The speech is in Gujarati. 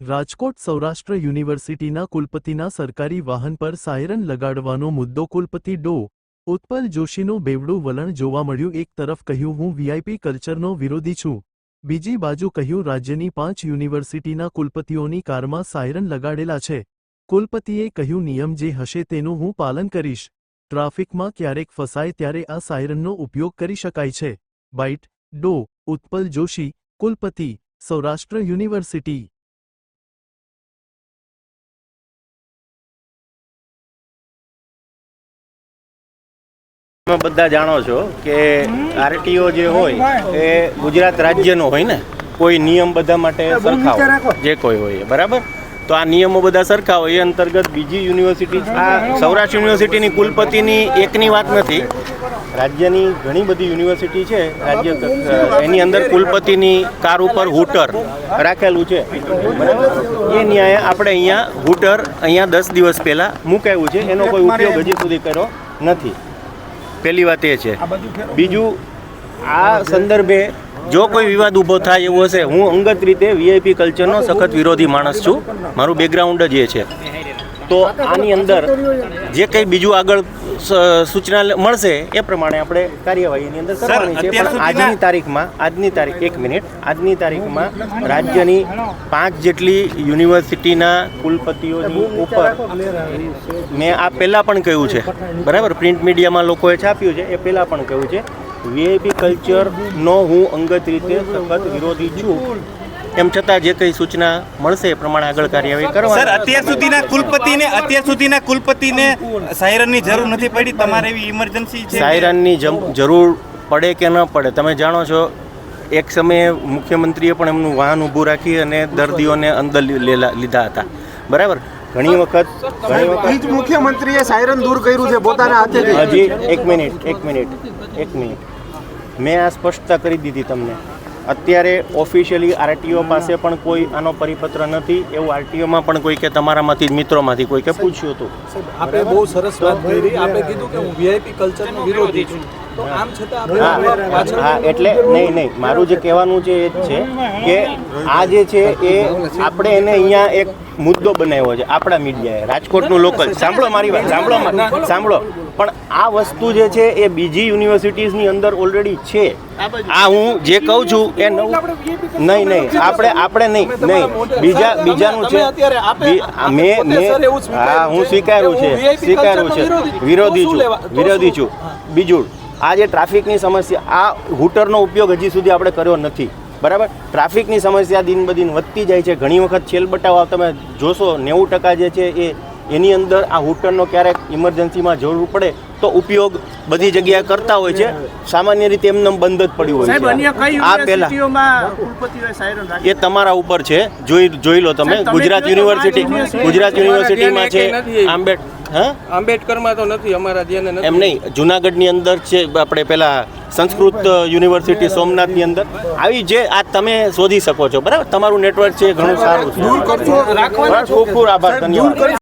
રાજકોટ સૌરાષ્ટ્ર યુનિવર્સિટીના કુલપતિના સરકારી વાહન પર સાયરન લગાડવાનો મુદ્દો કુલપતિ ડો. ઉત્પલ જોશીનું બેવડું વલણ જોવા મળ્યું. એક તરફ કહ્યું, હું વીઆઈપી કલ્ચરનો વિરોધી છું. બીજી બાજુ કહ્યું, રાજ્યની પાંચ યુનિવર્સિટીના કુલપતિઓની કારમાં સાયરન લગાડેલા છે. કુલપતિએ કહ્યું, નિયમ જે હશે તેનું હું પાલન કરીશ. ટ્રાફિકમાં ક્યારેક ફસાય ત્યારે આ સાયરનનો ઉપયોગ કરી શકાય છે. બાઇટ ડો. ઉત્પલ જોશી, કુલપતિ, સૌરાષ્ટ્ર યુનિવર્સિટી. તમે બધા જાણો છો કે આરટીઓ જે હોય એ ગુજરાત રાજ્યનો હોય ને કોઈ નિયમ બધા માટે સરખા હોય જે કોઈ હોય બરાબર? તો આ નિયમો બધા સરખા હોય એ અંતર્ગત બીજી યુનિવર્સિટી આ સૌરાષ્ટ્ર યુનિવર્સિટીની કુલપતિની એકની વાત નથી. રાજ્યની ઘણી બધી યુનિવર્સિટી છે. રાજ્ય એની અંદર કુલપતિની કાર ઉપર હૂટર રાખેલું છે. બરાબર એ ન્યાય આપણે અહીંયા હૂટર અહીંયા દસ દિવસ પહેલાં મુકાયું છે. એનો કોઈ ઉપયોગ હજી સુધી કર્યો નથી. પહેલી વાત એ છે. બીજું આ સંદર્ભે જો કોઈ વિવાદ ઊભો થાય એવો હશે હું અંગત રીતે વીઆઈપી કલ્ચરનો સખત વિરોધી માણસ છું. મારું બેકગ્રાઉન્ડ જ એ છે. તો આની અંદર જે કંઈ બીજું આગળ સૂચના લ- મળશે એ પ્રમાણે આપણે કાર્યવાહીની અંદર કરવાની છે. પણ આજની તારીખમાં આજની તારીખ એક મિનિટ. આજની તારીખમાં રાજ્યની પાંચ જેટલી યુનિવર્સિટીના કુલપતિઓની ઉપર મેં આ પહેલાં પણ કહ્યું છે. બરાબર? પ્રિન્ટ મીડિયામાં લોકોએ છાપ્યું છે એ પહેલાં પણ કહ્યું છે. વીઆઈપી કલ્ચરનો હું અંગત રીતે સખત વિરોધી છું. એમ છતાં જે કંઈ સૂચના મળશે એ પ્રમાણે આગળ કાર્યવાહી સર કરવાની અત્યાર સુધીના કુલપતિને અત્યાર સુધીના કુલપતિને સાયરનની જરૂર નથી પડી? તમારે એવી ઇમરજન્સી છે સાયરનની જમ- જરૂર પડે કે ન પડે? તમે જાણો છો એક સમયે મુખ્યમંત્રીએ પણ એમનું વાહન ઊભું રાખી અને દર્દીઓને અંદર લેલા- લીધા હતા. બરાબર? ઘણી વખત ઘણી વખત મુખ્યમંત્રીએ સાયરન દૂર કર્યું છે પોતાના હાથે હજી એક મિનિટ એક મિનિટ એક મિનિટ. મેં આ સ્પષ્ટતા કરી દીધી તમને. અત્યારે ઓફિશિયલી આરટીઓ પાસે પણ કોઈ આનો પરિપત્ર નથી. એવું આરટીઓમાં પણ કોઈ કે તમારામાંથી મિત્રોમાંથી કોઈ કે પૂછ્યું હતું. આપણે બહુ સરસ વાત કરી. આપણે કીધું કે હું વીઆઈપી કલ્ચરનો વિરોધી છું. તો આમ છતાં હા એટલે નહીં નહીં મારું જે કહેવાનું છે એ જ છે કે આ જે છે એ આપણે એને અહીંયા એક મુદ્દો બનાવ્યો છે આપણા મીડિયાએ. રાજકોટનું લોકલ. સાંભળો મારી વાત સાંભળો સાંભળો. પણ આ વસ્તુ જે છે એ બીજી યુનિવર્સિટીઝની અંદર ઓલરેડી છે. આ હું જે કહું છું એ નવું નહીં નહીં આપણે આપણે નહીં નહીં. બીજા બીજાનું છે. મેં મેં હા હું સ્વીકારું છે સ્વીકારું સ્વીકાર્યું છે. વિરોધી છું. વિરોધી? છું. બીજું આ જે ટ્રાફિકની સમસ્યા આ હૂટરનો ઉપયોગ હજી સુધી આપણે કર્યો નથી. બરાબર? ટ્રાફિકની સમસ્યા દિન બદિન વધતી જાય છે. ઘણી વખત છેલ બટાવ તમે જોશો નેવું ટકા જે છે એ એની અંદર આ હૂટરનો ક્યારેક ઇમરજન્સીમાં જરૂર પડે તો ઉપયોગ બધી જગ્યાએ કરતા હોય છે. સામાન્ય રીતે એમને બંધ જ પડ્યું હોય છે. આ પહેલા એ તમારા ઉપર છે. જોઈ જોઈ લો તમે. ગુજરાત યુનિવર્સિટી ગુજરાત યુનિવર્સિટીમાં છે આંબેડ હા? આંબેડકરમાં તો નથી અમારા ધ્યાને નથી. એમ નહીં જુનાગઢની અંદર છે આપણે પેલા સંસ્કૃત યુનિવર્સિટી સોમનાથની અંદર. આવી જે આ તમે શોધી શકો છો બરાબર? તમારું નેટવર્ક છે એ ઘણું સારું છે. ખૂબ ખૂબ આભાર ધન્યવાદ.